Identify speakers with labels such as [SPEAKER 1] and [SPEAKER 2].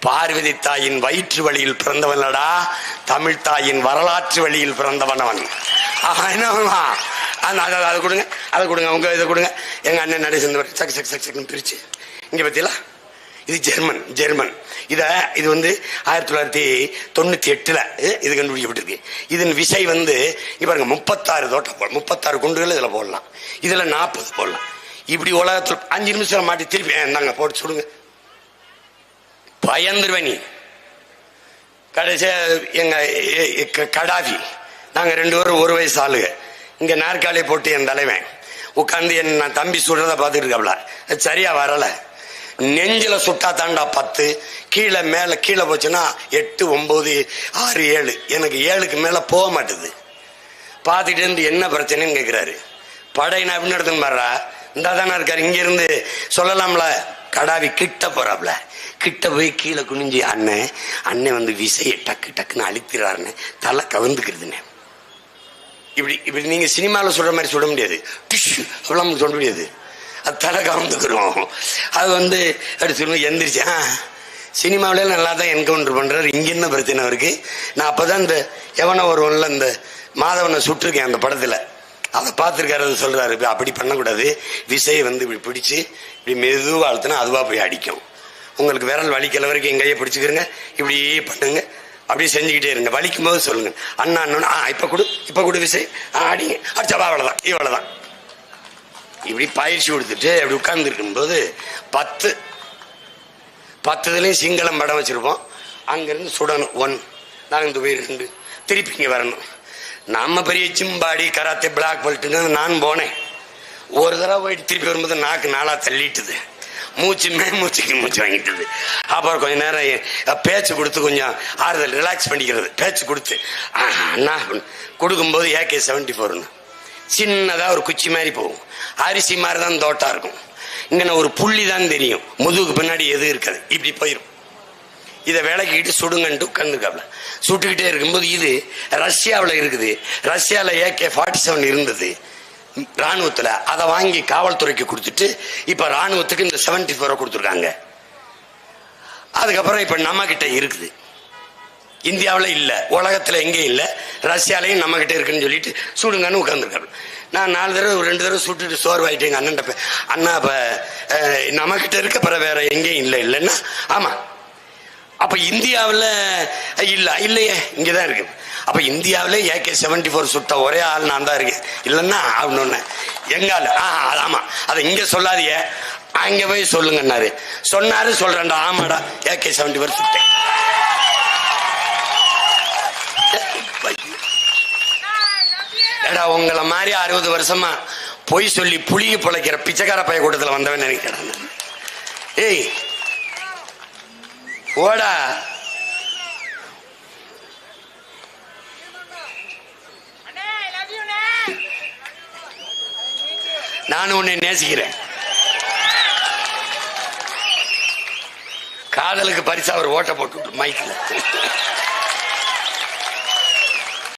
[SPEAKER 1] பார்வதி தாயின் வயிற்று வழியில் பிறந்தவனடா தமிழ் தாயின் வரலாற்று வழியில் பிறந்தவன் அவன் என்ன என்னவா? அந்த- அதை அதை கொடுங்க அதை கொடுங்க உங்க இதை கொடுங்க. எங்க அண்ணன் நடை சேர்ந்தவர் சக் சக் சக் சக்னு பிரிச்சு. இங்க பத்தியலா இது ஜெர்மன் ஜெர்மன். இதை இது வந்து ஆயிரத்தி தொள்ளாயிரத்தி தொண்ணூத்தி எட்டுல இது கண்டுபிடிக்கப்பட்டிருக்கு. இதன் விசை வந்து இப்போ பாருங்க முப்பத்தாறு தோட்டம் போடலாம் முப்பத்தாறு குண்டுகள் இதுல போடலாம். இதுல நாற்பது போடலாம். இப்படி உலகத்தில் அஞ்சு நிமிஷம் மாட்டி திருப்பி நாங்கள் இந்தாங்க போட்டு சுடுங்க. பயந்துருவ நீ. கடைசியா எங்க கடாஃபி நாங்க ரெண்டு பேரும் ஒரு வயசு ஆளுங்க இங்க நாற்காலியை போட்டு என் தலைவன். உட்காந்து என் நான் தம்பி சுடுறத பார்த்துட்டு இருக்காப்ல. அது சரியா வரல. நெஞ்சில சுட்டா தாண்டா பத்து. கீழே மேல கீழே போச்சுன்னா எட்டு ஒன்பது ஆறு ஏழு. எனக்கு ஏழுக்கு மேல போக மாட்டுது. பார்த்துட்டு இருந்து என்ன பிரச்சனைன்னு கேட்கிறாரு படை நான் எப்படி நடத்துன்னு பாடுறா இந்தா தானே இருக்காரு. இங்க இருந்து சொல்லலாம்ல. கடாவி கிட்ட போறாப்ல. கிட்ட போய் கீழே குனிஞ்சு அண்ணன் அண்ணன் வந்து விசையை டக்கு டக்குன்னு அழுத்திடுறாருன்னு தலை கவுந்துக்கிறதுன்னு இப்படி இப்படி நீங்க சினிமாவில் சொல்ற மாதிரி சொல்ல முடியாது. டிஷ்யூ அப்படிலாம் சொல்ல முடியாது. அது தலை கவர்ந்துக்கிறோம் அது வந்து அப்படி சொல்லுவோம் எந்திரிச்சு ஆ சினிமாவில நல்லா தான் என்கவுண்டர் பண்றாரு. இங்க என்ன பிரச்சனை இருக்கு? நான் அப்பதான் இந்த எவன ஒருவன்ல இந்த மாதவனை சுட்டிருக்கேன் அந்த படத்துல. அதை பார்த்துருக்காரு சொல்கிறாரு சொல்றாரு அப்படி பண்ணக்கூடாது. விசையை வந்து இப்படி பிடிச்சி இப்படி மெதுவாக அழுத்தினா அதுவாக போய் அடிக்கும். உங்களுக்கு விரல் வலிக்கல வரைக்கும் என் கையை பிடிச்சிக்கிறங்க இப்படி பண்ணுங்க. அப்படியே செஞ்சுக்கிட்டே இருங்க. வலிக்கும் போது சொல்லுங்க. அண்ணா அண்ணன் ஆ இப்போ கொடு இப்போ கொடு விசை. ஆ, அடிங்க. அடிச்சா அவ்வளோதான் இவ்வளோதான் இப்படி பயிற்சி கொடுத்துட்டு அப்படி உட்கார்ந்துருக்கும்போது பத்து பத்து பத்துலையும் சிங்களம் படம் வச்சுருப்போம். அங்கேருந்து சுடணும். ஒன். நாங்கள் போய் ரெண்டு. திருப்பி இங்க வரணும். நம்ம பெரிய சிம்பாடி கராத்தே பிளாக் பெல்ட்டுன்னு நான் போனேன். ஒரு தடவை போயிட்டு திருப்பி வரும்போது நாக்கு நாளாக தள்ளிட்டுது. மூச்சு மே மூச்சுக்கு மூச்சு வாங்கிட்டுது. அப்புறம் கொஞ்ச நேரம் பேச்சு கொடுத்து கொஞ்சம் ஆறுதல் ரிலாக்ஸ் பண்ணிக்கிறது. பேச்சு கொடுத்து ஆஹா, அண்ணா கொடுக்கும்போது ஏகே செவன்டி ஃபோர்னு சின்னதாக ஒரு குச்சி மாதிரி போகும். அரிசி மாதிரி தான் தோட்டா இருக்கும். இங்கே ஒரு புள்ளி தான் தெரியும். முதுகுக்கு பின்னாடி எது இருக்காது. இப்படி போயிடும் இதை விளக்கிட்டு சுடுங்கன்ட்டு உட்காந்துருக்காப்ல சுட்டுக்கிட்டே இருக்கும்போது இது ரஷ்யாவில் இருக்குது. ரஷ்யாவில் ஏகே ஃபார்ட்டி செவன் இருந்தது. ராணுவத்தில் அதை வாங்கி காவல்துறைக்கு கொடுத்துட்டு இப்போ ராணுவத்துக்கு இந்த செவன்டி ஃபோரை கொடுத்துருக்காங்க. அதுக்கப்புறம் இப்போ நம்மக்கிட்ட இருக்குது. இந்தியாவில் இல்லை. உலகத்தில் எங்கேயும் இல்லை. ரஷ்யாலையும் நம்மக்கிட்ட இருக்குன்னு சொல்லிட்டு சுடுங்கன்னு உட்காந்துருக்காரு நான் நாலு தடவை ரெண்டு தடவை சுட்டுட்டு சோர்வாயிட்டு எங்கள் அண்ணன் அண்ணா இப்போ நம்மக்கிட்ட இருக்க பிற வேற எங்கேயும் இல்லை இல்லைன்னா? ஆமாம் அப்ப இந்தியாவில் இல்ல இல்லையே இங்கதான் இருக்கு. அப்ப இந்தியாவில் ஏகே செவன்டி ஃபோர் சுட்ட ஒரே ஆள் நான் தான் இருக்கேன். இல்லைன்னா அப்படின்னு எங்க ஆள்? ஆ ஆமாம் ஆமா. அதை இங்க சொல்லாதிய அங்க போய் சொல்லுங்கன்னாரு. சொன்னாரு சொல்றேன்டா. ஆமாடா. ஏகே செவன்டி ஃபோர் சுட்டேன் ஏடா உங்களை மாதிரி அறுபது வருஷமா பொய் சொல்லி புளிய பிழைக்கிற பிச்சைக்கார பைய கூட்டத்தில் வந்தவன் நினைக்கிறேன். ஏய் ஓடா நான் உன்னை நேசிக்கிறேன். காதலுக்கு பரிசா ஒரு ஓட்ட போட்டு மைக்கில்